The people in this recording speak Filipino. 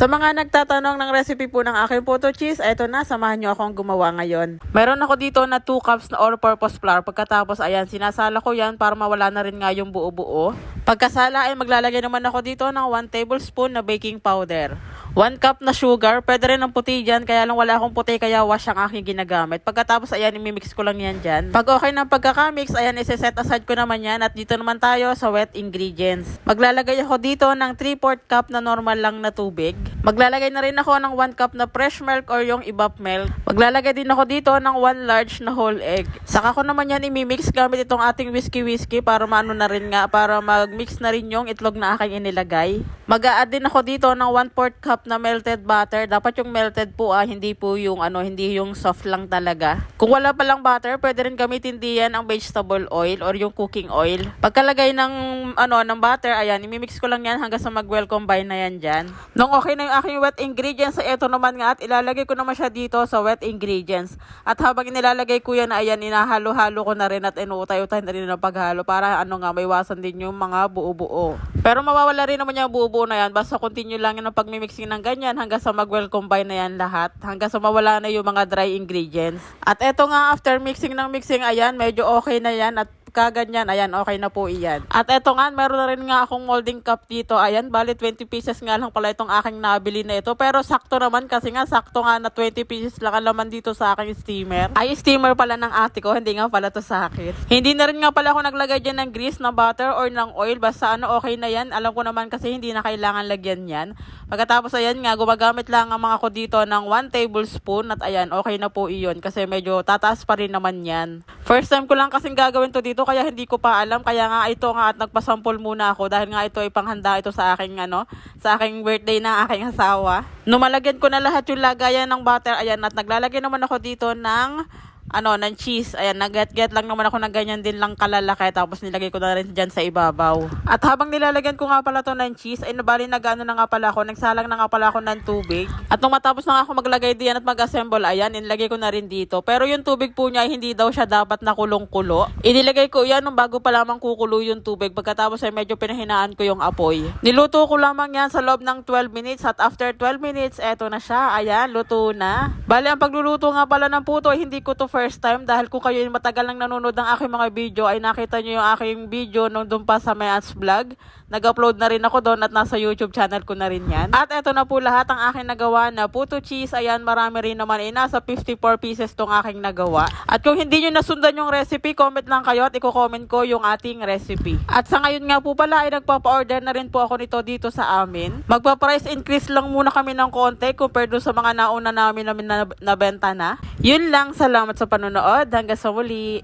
Sa mga nagtatanong ng recipe po ng aking photo cheese, eto na, samahan nyo akong gumawa ngayon. Meron ako dito na 2 cups na all-purpose flour. Pagkatapos, ayan, sinasala ko yan para mawala na rin nga yung buo-buo. Pagkasala ay maglalagay naman ako dito ng 1 tablespoon na baking powder. 1 cup na sugar, pwede rin ng puti dyan, kaya lang wala akong puti, kaya wash ang aking ginagamit. Pagkatapos, ayan, imimix ko lang yan dyan. Pag okay ng pagkakamix, ayan, isi-set aside ko naman yan. At dito naman tayo sa wet ingredients. Maglalagay ako dito ng 3-4 cup na normal lang na tubig. Maglalagay na rin ako ng 1 cup na fresh milk or yung ibap milk. Maglalagay din ako dito ng 1 large na whole egg. Saka ko naman yan imimix gamit itong ating whiskey-whiskey para maano na rin nga, para mag-mix na rin yung itlog na aking inilagay. Mag-a-add din ako dito ng 1 4 cup na melted butter. Dapat yung melted po ah, hindi po yung ano, hindi yung soft lang talaga. Kung wala pa lang butter, pwede rin gamitin diyan ang vegetable oil or yung cooking oil. Pagkalagay ng ano ng butter, ayan, imimix ko lang yan hanggang sa mag-well combine na yan diyan. Nung okay na yung aking wet ingredients, ay ito naman nga at ilalagay ko naman siya dito sa wet ingredients. At habang inilalagay ko yan, ayan, inahalo-halo ko na rin at inutay-utay na rin ng paghalo para ano nga, may wasan din yung mga buo-buo. Pero mawawala rin naman yung buo-buo na yan. Basta continue lang yan ang pagmimixing ng ganyan hanggang sa mag-well combine na yan lahat. Hanggang sa mawala na yung mga dry ingredients. At eto nga, after mixing ng mixing, ayan, medyo okay na yan at kaganyan, ayan, okay na po iyan. At eto nga, meron na rin nga akong molding cup dito. Ayan, bali 20 pieces nga lang pala itong aking nabili na ito. Pero sakto naman kasi nga, sakto nga na 20 pieces lang ang laman dito sa aking steamer. Ay, steamer pala ng ate ko, hindi nga pala to sa akin. Hindi na rin nga pala ako naglagay dyan ng grease, ng butter, or ng oil. Basta ano, okay na yan. Alam ko naman kasi hindi na kailangan lagyan yan. Pagkatapos ayan nga, gumagamit lang ang mga ko dito ng 1 tablespoon at ayan, okay na po iyon kasi medyo tataas pa rin naman yan. First time ko lang kasing gagawin to dito kaya hindi ko pa alam. Kaya nga ito nga at nagpasample muna ako dahil nga ito ay panghanda ito sa aking ano, sa aking birthday ng aking asawa. Numalagyan ko na lahat yung lagayan ng butter. Ayan, at naglalagay naman ako dito ng ano, ng cheese. Ayan, nag-get lang naman ako ng ganyan din lang kalalaki. Tapos nilagay ko na rin dyan sa ibabaw. At habang nilalagyan ko nga pala to ng cheese, ay nabali nag-ano na nga pala ako. Nagsalang na nga pala ako ng tubig. At nung matapos na ako maglagay diyan at mag-assemble, ayan, inilagay ko na rin dito. Pero yung tubig po niya, hindi daw siya dapat na kulong-kulo. Inilagay ko yan nung bago pa lamang kukulo yung tubig. Pagkatapos ay medyo pinahinaan ko yung apoy. Niluto ko lamang yan sa loob ng 12 minutes. At after 12 minutes, eto na siya. Ayan, luto na. Bali, ang pagluluto nga pala ng puto, hindi ko to first time dahil kung kayo matagal nang nanonood ng aking mga video ay nakita nyo yung aking video nung doon pa sa Mayans Vlog. Nag-upload na rin ako doon at nasa YouTube channel ko na rin yan. At eto na po lahat ang aking nagawa na puto cheese. Ayan, marami rin naman. Eh, nasa 54 pieces tong aking nagawa. At kung hindi nyo nasundan yung recipe, comment lang kayo at i-comment ko yung ating recipe. At sa ngayon nga po pala ay nagpapa-order na rin po ako nito dito sa amin. Magpa-price increase lang muna kami ng konti compared sa mga nauna namin namin na nabenta na. Yun lang, salamat sa panonood. Hanggang sa muli.